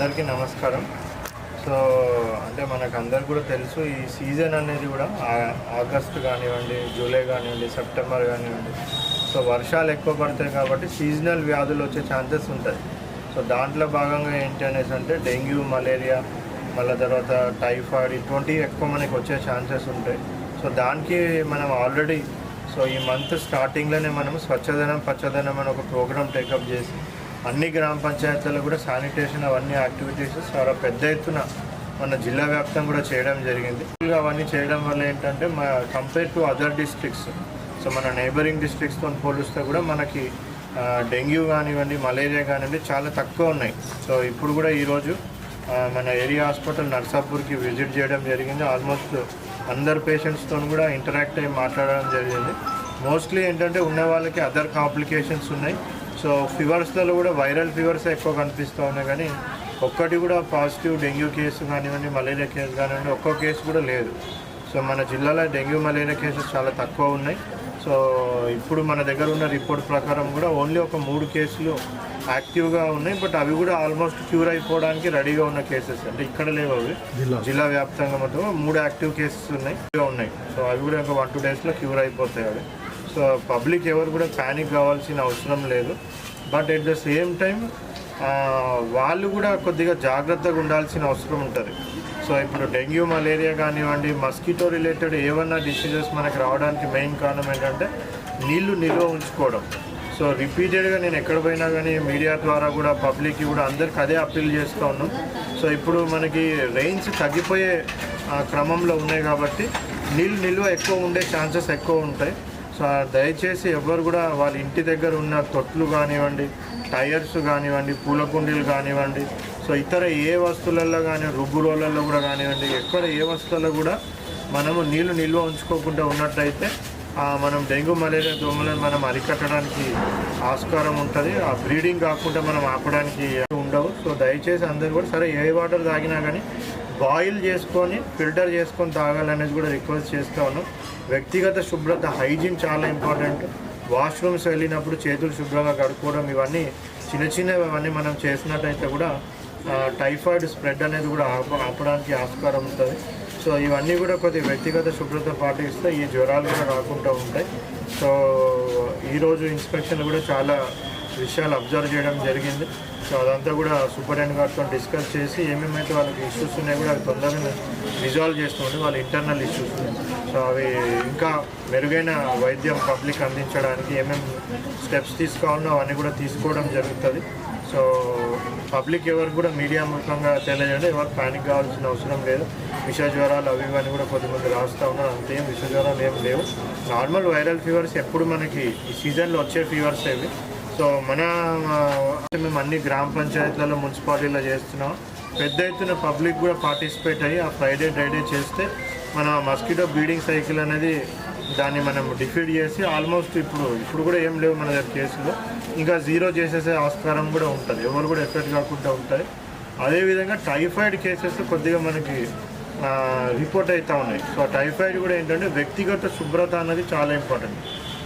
అందరికీ నమస్కారం. సో అంటే మనకు అందరికి కూడా తెలుసు ఈ సీజన్ అనేది కూడా ఆగస్ట్ కానివ్వండి జూలై కానివ్వండి సెప్టెంబర్ కానివ్వండి. సో వర్షాలు ఎక్కువ పడతాయి కాబట్టి సీజనల్ వ్యాధులు వచ్చే ఛాన్సెస్ ఉంటాయి. సో దాంట్లో భాగంగా ఏంటి అనేసి అంటే డెంగ్యూ మలేరియా మళ్ళీ తర్వాత టైఫాయిడ్ ఇటువంటివి ఎక్కువ మనకి వచ్చే ఛాన్సెస్ ఉంటాయి. సో దానికి మనం ఆల్రెడీ సో ఈ మంత్ స్టార్టింగ్లోనే మనం స్వచ్ఛదనం పచ్చదనం అని ఒక ప్రోగ్రామ్ టేకప్ చేసి అన్ని గ్రామ పంచాయతీల్లో కూడా శానిటేషన్ అవన్నీ యాక్టివిటీస్ చాలా పెద్ద ఎత్తున మన జిల్లా వ్యాప్తంగా కూడా చేయడం జరిగింది. అవన్నీ చేయడం వల్ల ఏంటంటే మా compare to other districts so మన నైబరింగ్ డిస్ట్రిక్ట్స్తో పోలిస్తే కూడా మనకి డెంగ్యూ కానివ్వండి మలేరియా కానివ్వండి చాలా తక్కువ ఉన్నాయి. సో ఇప్పుడు కూడా ఈరోజు మన ఏరియా హాస్పిటల్ నర్సాపూర్కి విజిట్ చేయడం జరిగింది. ఆల్మోస్ట్ అందరు పేషెంట్స్తో కూడా ఇంటరాక్ట్ అయ్యి మాట్లాడడం జరిగింది. మోస్ట్లీ ఏంటంటే ఉన్న వాళ్ళకి అదర్ కాంప్లికేషన్స్ ఉన్నాయి. సో ఫీవర్స్లలో కూడా వైరల్ ఫీవర్స్ ఎక్కువ కనిపిస్తూ ఉన్నాయి కానీ ఒక్కటి కూడా పాజిటివ్ డెంగ్యూ కేసు కానివ్వండి మలేరియా కేసు కానివ్వండి ఒక్కో కేసు కూడా లేదు. సో మన జిల్లాలో డెంగ్యూ మలేరియా కేసెస్ చాలా తక్కువ ఉన్నాయి. సో ఇప్పుడు మన దగ్గర ఉన్న రిపోర్ట్ ప్రకారం కూడా ఓన్లీ ఒక మూడు కేసులు యాక్టివ్గా ఉన్నాయి. బట్ అవి కూడా ఆల్మోస్ట్ క్యూర్ అయిపోవడానికి రెడీగా ఉన్న కేసెస్. అంటే ఇక్కడ లేవు అవి. జిల్లా. వ్యాప్తంగా మొత్తం మూడు యాక్టివ్ కేసెస్ ఉన్నాయి. ఉన్నాయి. సో అవి కూడా ఒక వన్ టూ డేస్లో క్యూర్ అయిపోతాయి అవి. సో పబ్లిక్ ఎవరు కూడా ప్యానిక్ కావాల్సిన అవసరం లేదు. But at the same time వాళ్ళు కూడా కొద్దిగా జాగ్రత్తగా ఉండాల్సిన అవసరం ఉంటుంది. సో ఇప్పుడు డెంగ్యూ మలేరియా కానివ్వండి మస్కిటో రిలేటెడ్ ఏమన్నా డిసీజెస్ మనకు రావడానికి మెయిన్ కారణం ఏంటంటే నీళ్ళు నిల్వ ఉంచుకోవడం. సో రిపీటెడ్గా నేను ఎక్కడ పోయినా కానీ మీడియా ద్వారా కూడా పబ్లిక్కి కూడా అందరికి అదే అప్పీల్ చేస్తూ ఉన్నాం. సో ఇప్పుడు మనకి రెయిన్స్ తగ్గిపోయే క్రమంలో ఉన్నాయి కాబట్టి నీళ్ళు నిల్వ ఎక్కువ ఉండే ఛాన్సెస్ ఎక్కువ ఉంటాయి. దయచేసి ఎవరు కూడా వాళ్ళ ఇంటి దగ్గర ఉన్న తొట్లు కానివ్వండి టైర్స్ కానివ్వండి పూల కుండీలు కానివ్వండి సో ఇతర ఏ వస్తువులలో కానీ రుబ్బు కూడా కానివ్వండి ఎక్కడ ఏ వస్తువులలో కూడా మనము నీళ్ళు నిల్వ ఉంచుకోకుండా ఉన్నట్టయితే మనం డెంగ్యూ మలేరియా దోమలను మనం అరికట్టడానికి ఆస్కారం ఉంటుంది. ఆ బ్రీడింగ్ కాకుండా మనం ఆపడానికి ఉండవు. సో దయచేసి అందరు కూడా సరే ఏ వాటర్ తాగినా కానీ బాయిల్ చేసుకొని ఫిల్టర్ చేసుకొని తాగాలనేది కూడా రిక్వెస్ట్ చేస్తూ ఉన్నాం. వ్యక్తిగత శుభ్రత హైజీన్ చాలా ఇంపార్టెంట్. వాష్రూమ్స్ వెళ్ళినప్పుడు చేతులు శుభ్రంగా కడుక్కోవడం ఇవన్నీ చిన్న చిన్నవి అవన్నీ మనం చేసినట్టయితే కూడా టైఫాయిడ్ స్ప్రెడ్ అనేది కూడా ఆప ఆపడానికి ఆస్కారం ఉంటుంది. సో ఇవన్నీ కూడా కొద్ది వ్యక్తిగత శుభ్రత పాటిస్తే ఈ జ్వరాలు కూడా రాకుండా ఉంటాయి. సో ఈరోజు ఇన్స్పెక్షన్ కూడా చాలా విషయాలు అబ్జర్వ్ చేయడం జరిగింది. సో అదంతా కూడా సూపరింటెండెంట్ గారితో డిస్కస్ చేసి ఏమేమైతే వాళ్ళకి ఇష్యూస్ ఉన్నాయో కూడా అవి తొందరగా రిజాల్వ్ చేస్తుంది. వాళ్ళ ఇంటర్నల్ ఇష్యూస్ సో అవి ఇంకా మెరుగైన వైద్యం పబ్లిక్ అందించడానికి ఏమేమి స్టెప్స్ తీసుకోవాలో అవన్నీ కూడా తీసుకోవడం జరుగుతుంది. సో పబ్లిక్ ఎవరు కూడా మీడియా ముఖంగా తెలియజేయండి ఎవరు ప్యానిక్ కావాల్సిన అవసరం లేదు. విష జ్వరాలు అవి ఇవన్నీ కూడా కొద్దిమంది రాస్తూ ఉన్నారు. అంతేం విష జ్వరాలు ఏం లేవు. నార్మల్ వైరల్ ఫీవర్స్ ఎప్పుడు మనకి ఈ సీజన్లో వచ్చే ఫీవర్స్ ఏవి సో మన మేము అన్ని గ్రామ పంచాయతీలలో మున్సిపాలిటీలో చేస్తున్నాం. పెద్ద ఎత్తున పబ్లిక్ కూడా పార్టిసిపేట్ అయ్యి ఆ ఫ్రైడే డ్రైడే చేస్తే మన మస్కిటో బ్రీడింగ్ సైకిల్ అనేది దాన్ని మనం డిఫీట్ చేసి ఆల్మోస్ట్ ఇప్పుడు ఇప్పుడు కూడా ఏం లేవు మన దగ్గర కేసులు. ఇంకా జీరో చేసేసే ఆస్కారం కూడా ఉంటుంది. ఎవరు కూడా ఎఫెక్ట్ కాకుండా ఉంటాయి అదేవిధంగా టైఫాయిడ్ కేసెస్ కొద్దిగా మనకి రిపోర్ట్ అవుతూ ఉన్నాయి. సో టైఫాయిడ్ కూడా ఏంటంటే వ్యక్తిగత శుభ్రత అనేది చాలా ఇంపార్టెంట్.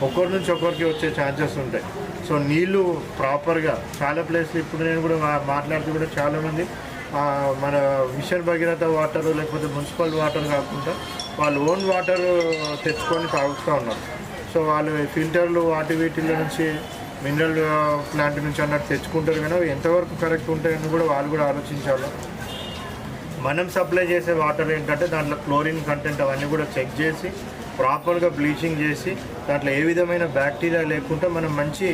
ఒకరి నుంచి ఒకరికి వచ్చే ఛాన్సెస్ ఉంటాయి. సో నీళ్ళు ప్రాపర్గా చాలా ప్లేస్లు ఇప్పుడు నేను కూడా మాట్లాడుతూ కూడా చాలామంది మన మిషన్ భగీరథ వాటర్ లేకపోతే మున్సిపల్ వాటర్ కాకుండా వాళ్ళు ఓన్ వాటర్ తెచ్చుకొని తాగుతూ ఉన్నారు. సో వాళ్ళు ఫిల్టర్లు వాటి వీటిల నుంచి మినరల్ ప్లాంట్ నుంచి అన్నట్టు తెచ్చుకుంటారు కానీ ఎంతవరకు కరెక్ట్ ఉంటాయని కూడా వాళ్ళు కూడా ఆలోచించాలి. మనం సప్లై చేసే వాటర్ ఏంటంటే దాంట్లో క్లోరిన్ కంటెంట్ అవన్నీ కూడా చెక్ చేసి ప్రాపర్గా బ్లీచింగ్ చేసి దాంట్లో ఏ విధమైన బ్యాక్టీరియా లేకుండా మనం మంచి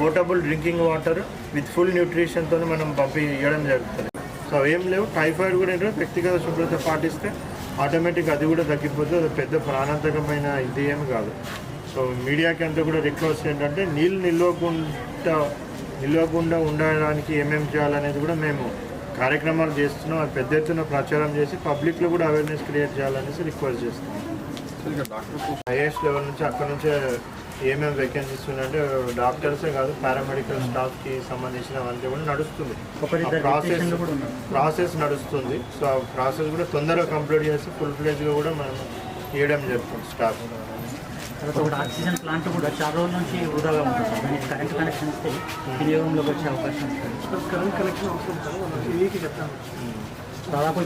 portable drinking water with full న్యూట్రిషన్తో మనం పంపి ఇవ్వడం జరుగుతుంది. సో ఏం లేవు. టైఫాయిడ్ కూడా ఏంటంటే వ్యక్తిగత శుభ్రత పాటిస్తే ఆటోమేటిక్ అది కూడా తగ్గిపోతుంది. అది పెద్ద ప్రాణాంతకమైన ఇది ఏమి కాదు. సో మీడియాకి అంతా కూడా రిక్వెస్ట్ ఏంటంటే నీళ్ళు నిల్వకుండా నిల్వకుండా ఉండడానికి ఏమేమి చేయాలనేది కూడా మేము కార్యక్రమాలు చేస్తున్నాం. అది పెద్ద ఎత్తున ప్రచారం చేసి పబ్లిక్లో కూడా అవేర్నెస్ క్రియేట్ చేయాలనేసి రిక్వెస్ట్ చేస్తున్నాం. హైయెస్ట్ లెవెల్ నుంచి అక్కడ నుంచే ఏమేమి వేకెన్సీస్ ఉన్నాయంటే డాక్టర్సే కాదు పారామెడికల్ స్టాఫ్కి సంబంధించినవన్నీ కూడా నడుస్తుంది. ఒకరిద్దరు ప్రాసెస్. ప్రాసెస్ నడుస్తుంది. సో ఆ ప్రాసెస్ కూడా తొందరగా కంప్లీట్ చేసి ఫుల్ ఫ్లెజ్గా కూడా మనం ఇవ్వడం జరుగుతుంది ఒకటి ఆక్సిజన్ ప్లాంట్ కూడా చాలా రోజుల నుంచి వృధాగా ఉంటుంది. దానికి కరెంట్ కనెక్షన్ ఇస్తే వినియోగంలోకి వచ్చే అవకాశం ఉంటుంది కరెంట్ కనెక్షన్ అవసరం వాళ్ళకి దాదాపు